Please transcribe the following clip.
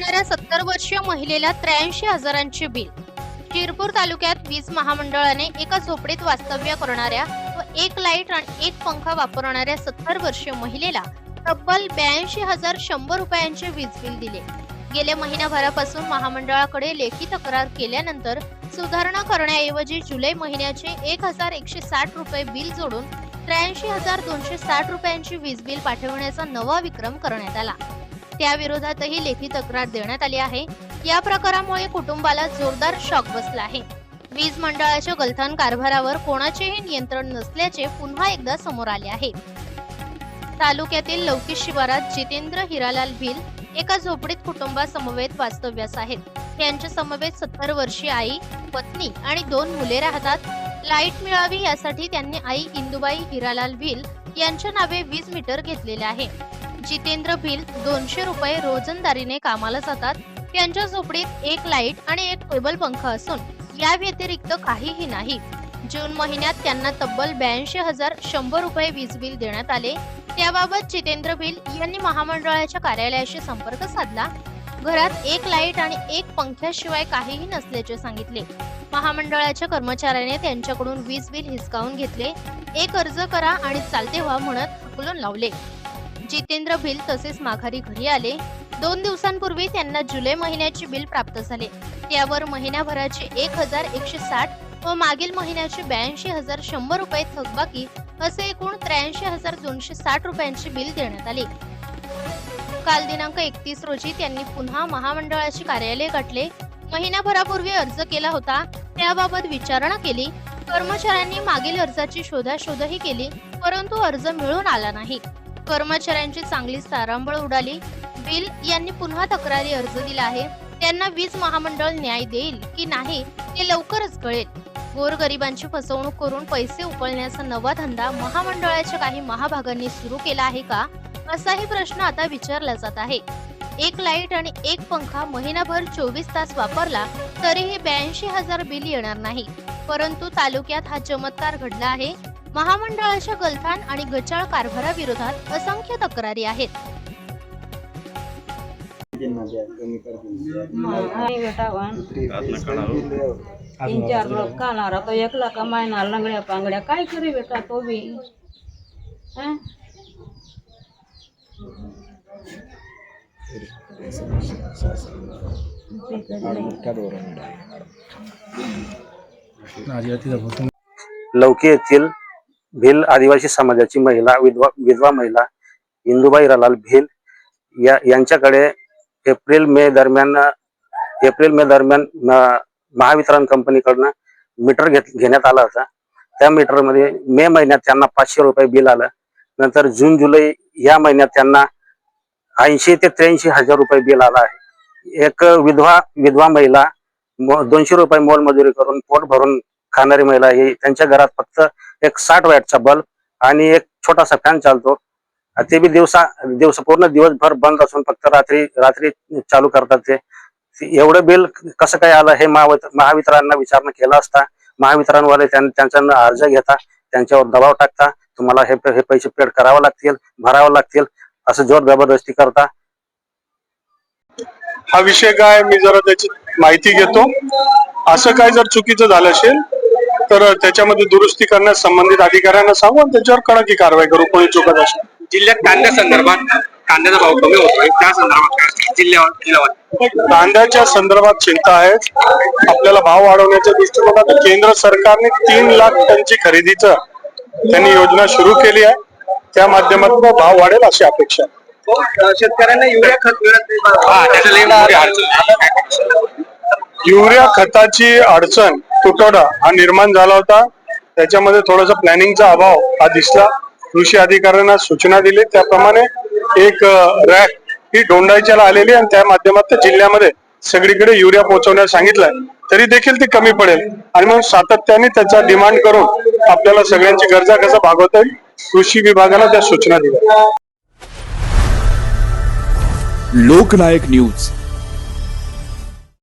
राहणाऱ्या सत्तर वर्षीय महिलेला त्र्याऐंशी हजारांचे बिल. शिरपूर तालुक्यात वीज महामंडळाने एका झोपडीत वास्तव्य करणाऱ्या व एक लाइट आणि एक पंखा वापरणाऱ्या सत्तर वर्षीय महिलेला तब्बल ब्याऐंशी हजार शंभर रुपयांचे वीज बिल दिले. गेल्या महिनाभरापासून महामंडळाकडे लेखी तक्रार केल्यानंतर सुधारणा करण्याऐवजी जुलै महिन्याचे एक हजार एकशे साठ रुपये बिल जोडून त्र्याऐंशी हजार दोनशे साठ रुपयांची वीज बिल पाठवण्याचा नवा विक्रम करण्यात आला. त्याविरोधातही लेखी तक्रार देण्यात आली आहे. या प्रकारामुळे कुटुंबाला जोरदार शॉक बसला आहे. वीज मंडळाच्या गलथान कारभारावर कोणाचेही नियंत्रण नसल्याचे पुन्हा एकदा समोर आले आहे. तालुक्यातील लौकी शिवारात जितेंद्र हिरालाल भिल एका झोपडीत कुटुंबासमवेत वास्तव्यास आहेत. त्यांच्या समवेत सत्तर वर्षीय आई पत्नी आणि दोन मुले राहतात. लाइट मिळावी यासाठी त्यांनी आई इंदुबाई हिरालाल भिल यांच्या नावे वीज मीटर घेतलेले आहे. जितेंद्र भिल दोनशे रुपये रोजंदारीने कामाला जातात. त्यांच्या झोपडीत एक लाइट आणि एक टेबल पंखा असून या व्यतिरिक्त काहीही नाही. जून महिन्यात त्यांना तब्बल ब्याऐंशी हजार शंभर रुपये वीज बिल देण्यात आले. त्याबाबत जितेंद्र भिल यांनी महामंडळाच्या कार्यालयाशी संपर्क साधला. घरात एक लाइट आणि एक पंख्याशिवाय काहीही नसल्याचे सांगितले. महामंडळाच्या कर्मचाऱ्याने त्यांच्याकडून वीज बिल हिसकावून घेतले. एक अर्ज करा आणि चालते व्हा म्हणत हकलून लावले. जितेंद्र भिल तसेच माघारी घरी आले. दोन दिवसांपूर्वी त्यांना जुलै महिन्याचे बिल प्राप्त झाले. त्यावर महिन्याभराचे एक हजार एकशे साठ व मागील महिन्याचे ब्याऐंशी हजार शंभर रुपये थकबाकी असे एकूण त्र्याऐंशी हजार दोनशे साठ रुपयांचे बिल देण्यात आले. काल दिनांक एकतीस रोजी त्यांनी पुन्हा महामंडळाचे कार्यालय गाठले. महिनाभरापूर्वी अर्ज केला होता. त्याबाबत विचारणा केली. कर्मचाऱ्यांनी मागील अर्जाची शोधाशोधही केली परंतु अर्ज मिळून आला नाही. कर्मचाऱ्यांची चांगलीच तारांबळ उडाली. बिल यांनी पुन्हा तक्रारी अर्ज दिला आहे. त्यांना वीज महामंडळ न्याय देईल की नाही ते लवकरच कळेल. गोरगरिबांची फसवणूक करून पैसे उकळण्याचा नवा धंदा महामंडळाच्या काही महाभागांनी सुरू केला आहे का? असाही प्रश्न आता विचारला जात आहे. एक लाइट आणि एक पंखा महिनाभर चोवीस तास वापरला तरीही ब्याऐंशी हजार बिल येणार नाही. परंतु तालुक्यात हा चमत्कार घडला आहे. महामंडळाच्या गलथान आणि गचाळ कारभाराविरोधात असंख्य तक्रारी आहेत. तीन चार लोक खाणार तो एकला कमायणार लंगड्या पांगड्या काय करी बेटा तो बी. हं? लौकी येथील भिल आदिवासी समाजाची महिला विधवा विधवा महिला इंदुबाई रलाल भिल या यांच्याकडे एप्रिल मे दरम्यान एप्रिल मे दरम्यान महावितरण कंपनीकडनं मीटर घेत घेण्यात आला होता. त्या मीटरमध्ये मे महिन्यात त्यांना पाचशे रुपये बिल आलं. नंतर जून जुलै या महिन्यात त्यांना ऐंशी ते त्र्याऐंशी हजार रुपये बिल आलं आहे. एक विधवा विधवा महिला दोनशे रुपये मोलमजुरी करून पोट भरून खाणारी महिला ही त्यांच्या घरात फक्त एक साठ वॅटचा बल्ब आणि एक छोटासा फॅन चालतो. ते बी दिवसा दिवस पूर्ण दिवसभर बंद असून फक्त रात्री रात्री चालू करतात ते. एवढं बिल कसं काय आलं हे महावितरांना विचारणा केला असता महावितरणवाले त्यां- त्यांचा अर्ज घेता त्यांच्यावर दबाव टाकता तुम्हाला हे हे पैसे पेड करावे लागतील भरावे लागतील असं जोर जबरदस्ती करता. हा विषय काय मी जरा त्याची माहिती घेतो. असं काय जर चुकीचं झालं असेल तर त्याच्यामध्ये दुरुस्ती करण्यास संबंधित अधिकाऱ्यांना सांगू आणि त्याच्यावर कडकी कारवाई करू. कोणी चुकत असेल. जिल्ह्यात कांद्या संदर्भात कांद्याचा भाव कमी होतोय. त्या संदर्भात जिल्ह्यावर जिल्ह्यावर. कांद्याच्या संदर्भात चिंता आहे. आपल्याला भाव वाढवण्याच्या दृष्टिकोनातून केंद्र सरकारने तीन लाख टनची खरेदीचं त्यांनी योजना सुरू केली आहे. त्या माध्यमातून भाव वाढेल अशी अपेक्षा आहे. शेतकऱ्यांना युरिया खत मिळत नाही. हा. युरिया खताची अडचण तुटवडा हा निर्माण झाला होता. त्याच्यामध्ये थोडासा प्लॅनिंगचा अभाव हा दिसला. कृषी अधिकाऱ्यांना सूचना दिली. त्याप्रमाणे एक रॅक ही डोंडायच्याला आलेली आणि त्या माध्यमातून जिल्ह्यामध्ये सगळीकडे युरिया पोहोचवण्यास सांगितलंय. तरी देखील ती कमी पडेल. आणि म्हणून सातत्याने त्याचा डिमांड करून आपल्याला सगळ्यांची गरजा कसा भागवता येईल कृषी विभागाला त्या सूचना दिल्या. लोकनायक न्यूज.